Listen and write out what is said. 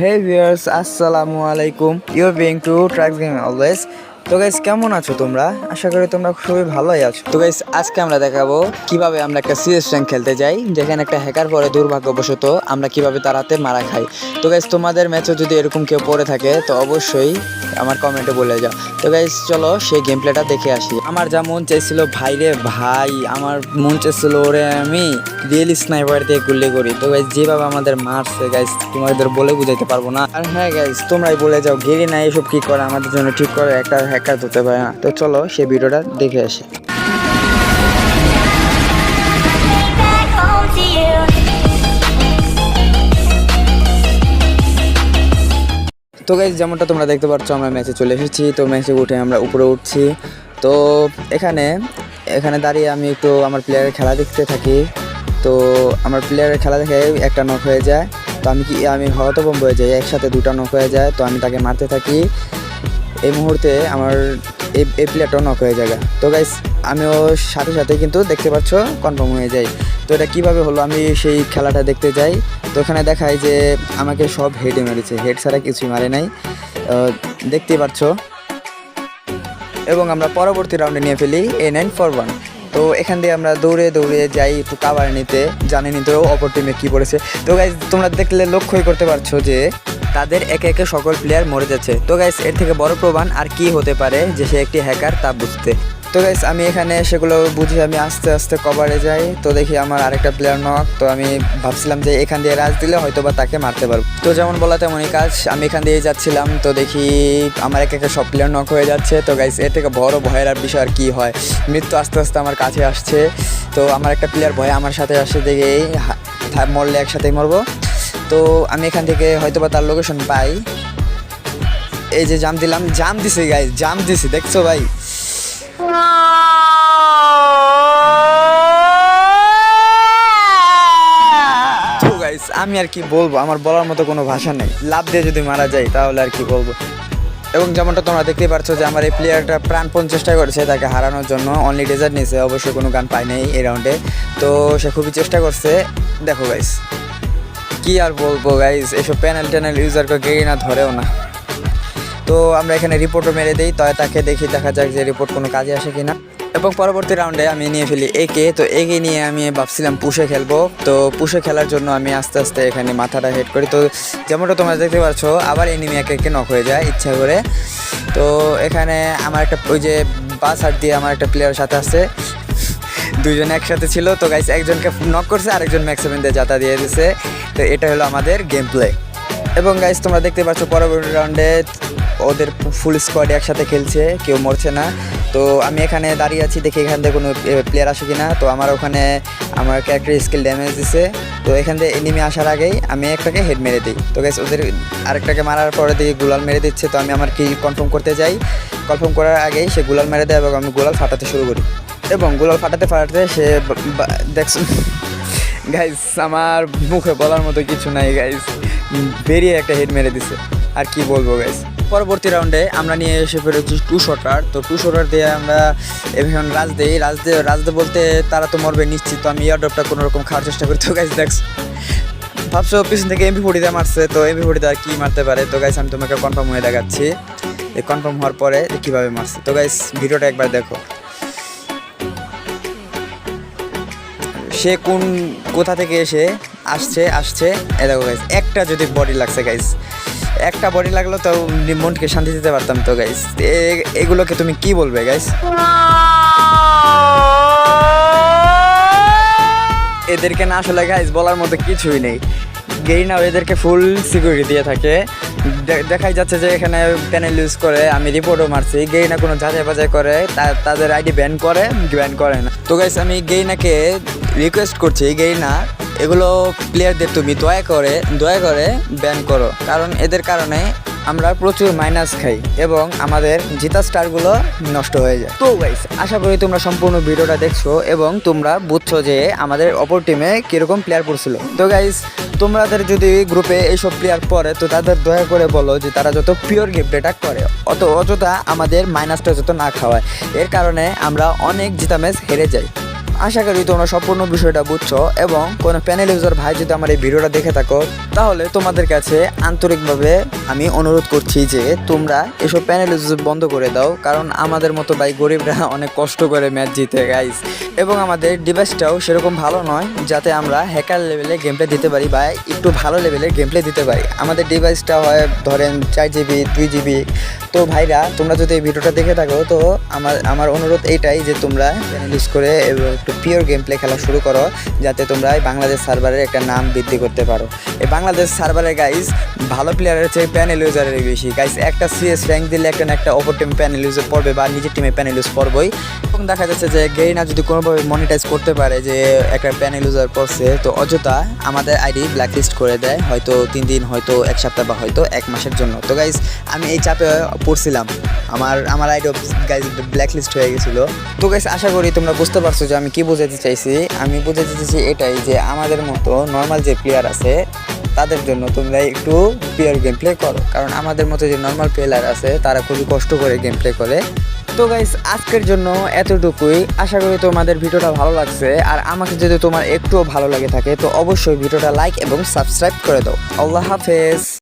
হে viewers আসসালামু আলাইকুম you being to track game always তো গাইস কেমন আছো তোমরা? আশা করি তোমরা খুবই ভালোই আছো। তো গাইস আজকে আমরা দেখাবো কীভাবে আমরা একটা সিএস র্যাঙ্ক খেলতে যাই, যেখানে একটা হ্যাকার পরে দুর্ভাগ্যবশত আমরা কীভাবে তার হাতে মারা খাই। তো গাইস তোমাদের ম্যাচে যদি এরকম কেউ পড়ে থাকে, তো অবশ্যই আমার কমেন্টে বলে যাও। তো গাইস চলো সেই গেম প্লেটা দেখে আসি। আমার যা মন চাইছিল, ভাই রে ভাই, আমার মন চাইছিল ওরে আমি রিয়েল স্নাইপার দিয়ে গুলি করি। তো গাইস যেভাবে আমাদের মারছে গাইস তোমাদের বলে বুঝাইতে পারব না। আর হ্যাঁ গাইস তোমরাই বলে যাও, গেরি না, এসব কি করে? আমাদের জন্য ঠিক করে একটা হ্যাকার হতে পারে না। তো চলো সেই ভিডিওটা দেখে আসি. তো গাইজ যেমনটা তোমরা দেখতে পাচ্ছ, আমরা ম্যাচে চলে এসেছি। তো ম্যাচে উঠে আমরা উপরে উঠছি। তো এখানে এখানে দাঁড়িয়ে আমি একটু আমার প্লেয়ারের খেলা দেখতে থাকি। তো আমার প্লেয়ারের খেলা দেখে একটা নক হয়ে যায়। তো আমি কি, আমি হতভম্ব হয়ে যাই। একসাথে দুটা নক হয়ে যায়। তো আমি তাকে মারতে থাকি। এই মুহূর্তে আমার এই এই প্লেয়ারটাও নক হয়ে যাবে। তো গাইস আমিও সাথে সাথে কিন্তু দেখতে পাচ্ছ কনফার্ম হয়ে যাই। তো এটা কীভাবে হলো? আমি সেই খেলাটা দেখতে যাই। তো ওখানে দেখায় যে আমাকে সব হেডে মেরেছে। হেড ছাড়া কিছুই মারে নাই। দেখতেই পাচ্ছ। এবং আমরা পরবর্তী রাউন্ডে নিয়ে ফেলি এ নাইন ফোর ওয়ান তো এখান দিয়ে আমরা দৌড়ে দৌড়ে যাই একটু কাবার নিতে। জানিনি তো অপর টিমে কী পড়েছে তো গাইজ তোমরা দেখলে লক্ষ্যই করতে পারছ যে তাদের একে একে সকল প্লেয়ার মরে যাচ্ছে। তো গাইজ এর থেকে বড় প্রমাণ আর কি হতে পারে যে সে একটি হ্যাকার তা বুঝতে। তো গাইস আমি এখানে সেগুলো বুঝে আমি আস্তে আস্তে কভারে যাই। তো দেখি আমার আরেকটা প্লেয়ার নক তো আমি ভাবছিলাম যে এখান দিয়ে রাজ দিলে হয়তো বা তাকে মারতে পারব। তো যেমন বলা তেমনই কাজ, আমি এখান দিয়ে যাচ্ছিলাম। তো দেখি আমার এক একে সব প্লেয়ার নক হয়ে যাচ্ছে। তো গাইস এর থেকে বড় ভয়ের আর বিষয় আর কি হয়? মৃত্যু আস্তে আস্তে আমার কাছে আসছে। তো আমার একটা প্লেয়ার ভয়ে আমার সাথে আসে দেখে মরলে একসাথেই মরবো। তো আমি এখান থেকে হয়তো বা তার লোকেশন পাই। এই যে জাম দিলাম জাম দিছি গাইস জাম দিছি, দেখছ ভাই? আমি আর কি বলব, আমার বলার মতো কোনো ভাষা নেই। লাভ দিয়ে যদি মারা যায় তাহলে আর কি বলব। এবং যেমনটা তোমরা দেখতেই পাচ্ছ যে আমার এই প্লেয়ারটা প্রাণপণ চেষ্টা করেছে তাকে হারানোর জন্য। অনলি ডেজার্ট নিয়েছে অবশ্যই কোনো গান পায় নাই এই রাউন্ডে তো সে খুবই চেষ্টা করছে। দেখো গাইস কি আর বলব গাইস এসব প্যানেল ট্যানেল ইউজার করে না ধরেও না। তো আমরা এখানে রিপোর্টও মেরে দিই, তো তাকে দেখি দেখা যাক যে রিপোর্ট কোনো কাজে আসে কিনা। এবং পরবর্তী রাউন্ডে আমি নিয়ে ফেলি একে তো একে নিয়ে আমি ভাবছিলাম পুষে খেলব। তো পুষে খেলার জন্য আমি আস্তে আস্তে এখানে মাথাটা হেড করি। তো যেমনটা তোমরা দেখতে পাচ্ছ, আবার এনিমি একে একে নক হয়ে যায় ইচ্ছা করে। তো এখানে আমার একটা, ওই যে বাস হাট দিয়ে আমার একটা প্লেয়ার সাথে আছে। দুজন একসাথে ছিল। তো গাইস একজনকে নক করছে, আরেকজন ম্যাক্স সেভেন দিয়ে যাতা দিয়ে দিছে। তো এটা হলো আমাদের গেম প্লে এবং গাইস তোমরা দেখতে পাচ্ছ পরবর্তী রাউন্ডে ওদের ফুল স্কোয়াড একসাথে খেলছে, কেউ মরছে না। তো আমি এখানে দাঁড়িয়ে আছি, দেখি এখান থেকে কোনো প্লেয়ার আসে কিনা। তো আমার ওখানে আমার ক্যারেক্টার স্কিল ড্যামেজ দিছে। তো এখান থেকে এনিমি আসার আগেই আমি একটাকে হেড মেরে দিই। তো গাইস ওদের আরেকটাকে মারার পরে দেখি গুলাল মেরে দিচ্ছে। তো আমি আমার কি কনফার্ম করতে যাই কনফার্ম করার আগেই সে গুলাল মেরে দেয় এবং আমি গুলাল ফাটাতে শুরু করি। এবং গুলাল ফাটাতে ফাটাতে সে দেখছ গাইস আমার মুখে বলার মতো কিছু নাই গাইস বেরিয়ে একটা হেড মেরে দিছে। আর কি বলব গাইস পরবর্তী রাউন্ডে আমরা নিয়ে এসে পেরেছি টু শটার তো টু শটার দিয়ে আমরা এখন রাজ দেই। রাজ দে রাজ দে বলতে তারা তো মরবে নিশ্চিত। তো আমি ইয়ারড্রপটা কোনো রকম খাওয়ার চেষ্টা করি তো গাইস দেখছ? ভাবছ পিছন থেকে এমপি ফোর্টিতে মারছে, তো এমপি ফোর্টিতে আর কি মারতে পারে? তো গাইস আমি তোমাকে কনফার্ম হয়ে দেখাচ্ছি। এই কনফার্ম হওয়ার পরে কীভাবে মারছে। তো গাইস ভিডিওটা একবার দেখো। সে কোন, কোথা থেকে এসে আসছে আসছে। এ দেখো গাইস একটা যদি বডি লাগছে গাইস একটা বডি লাগল তো মনকে শান্তি দিতে পারতাম তো গাইস এগুলোকে তুমি কি বলবে গাইস এদেরকে না আসলে গাইস বলার মতো কিছুই নেই। গেরিনাও এদেরকে ফুল সিকিউরিটি দিয়ে থাকে। দেখাই যাচ্ছে যে এখানে প্যানেল ইউজ করে, আমি রিপোর্টও মারছি। গেইনা কোনো যাচাই বাজাই করে তাদের আইডি ব্যান করে ব্যান করে না। তো গাইস আমি গেইনাকে রিকোয়েস্ট করছি গেইনা এগুলো প্লেয়ারদের তুমি দয়া করে দয়া করে ব্যান করো। কারণ এদের কারণে আমরা প্রচুর মাইনাস খাই এবং আমাদের জিতা স্টারগুলো নষ্ট হয়ে যায়। তো গাইস আশা করি তোমরা সম্পূর্ণ ভিডিওটা দেখছ এবং তোমরা বুঝছ যে আমাদের অপর টিমে কীরকম প্লেয়ার পড়ছিল। তো গাইস তোমাদের যদি গ্রুপে এইসব প্লেয়ার পড়ে, তো তাদের দয়া করে বলো যে তারা যত পিওর গিফট প্লেটা করে, অত অযথা আমাদের মাইনাসটা যত না খাওয়ায়। এর কারণে আমরা অনেক জিতা ম্যাচ হেরে যাই। আশা করি তোমরা সম্পূর্ণ বিষয়টা বুঝছ এবং কোনো প্যানেল ইউজার ভাই যদি আমার এই ভিডিওটা দেখে থাকো, তাহলে তোমাদের কাছে আন্তরিকভাবে আমি অনুরোধ করছি যে তোমরা এসব প্যানেল ইউজ বন্ধ করে দাও, কারণ আমাদের মতো ভাই গরিবরা অনেক কষ্ট করে ম্যাচ জিতে গাইস এবং আমাদের ডিভাইসটাও সেরকম ভালো নয়, যাতে আমরা হ্যাকার লেভেলে গেম প্লে দিতে পারি বা একটু ভালো লেভেলে গেম প্লে দিতে পারি। আমাদের ডিভাইসটা হয়, ধরেন চার জিবি দুই জিবি তো ভাইরা, তোমরা যদি এই ভিডিওটা দেখে থাকো, তো আমার আমার অনুরোধ এইটাই যে তোমরা ইউজ করে একটু পিওর গেম প্লে খেলা শুরু করো, যাতে তোমরা বাংলাদেশ সার্ভারের একটা নাম বৃদ্ধি করতে পারো। এই বাংলাদেশ সার্ভারের গাইজ ভালো প্লেয়ারের চেয়ে প্যানেল ইউজারের বেশি। গাইজ একটা সিএস র্যাঙ্ক দিলে একটা না একটা অপর টিম প্যানেল ইউজার পড়বে বা নিজের টিমে প্যানেল ইউজ করবই এবং দেখা যাচ্ছে যে গেইনা যদি কোনোভাবে মনিটাইজ করতে পারে যে একটা প্যানেল ইউজার পড়ছে, তো অযথা আমাদের আইডি ব্ল্যাকলিস্ট করে দেয়, হয়তো তিন দিন, হয়তো এক সপ্তাহ বা হয়তো এক মাসের জন্য। তো গাইজ আমি এই চাপে পড়ছিলাম। আমার আমার আইডি গাইজ ব্ল্যাকলিস্ট হয়ে গেছিল। তো গাইজ আশা করি তোমরা বুঝতে পারছ যে আমি কি বোঝাতে চাইছি। আমি বোঝাতে চাইছি এটাই যে আমাদের মতো নর্মাল যে প্লেয়ার আছে, তাদের জন্য তোমরা একটু পিওর গেম প্লে করো। কারণ আমাদের মতো যে নর্মাল প্লেয়ার আছে, তারা খুবই কষ্ট করে গেম প্লে করে। তো গাইস আজকের জন্য এতটুকুই। আশা করি তোমাদের ভিডিওটা ভালো লাগছে। আর আমাকে যদি তোমার একটুও ভালো লাগে থাকে, তো অবশ্যই ভিডিওটা লাইক এবং সাবস্ক্রাইব করে দাও। আল্লাহ হাফেজ।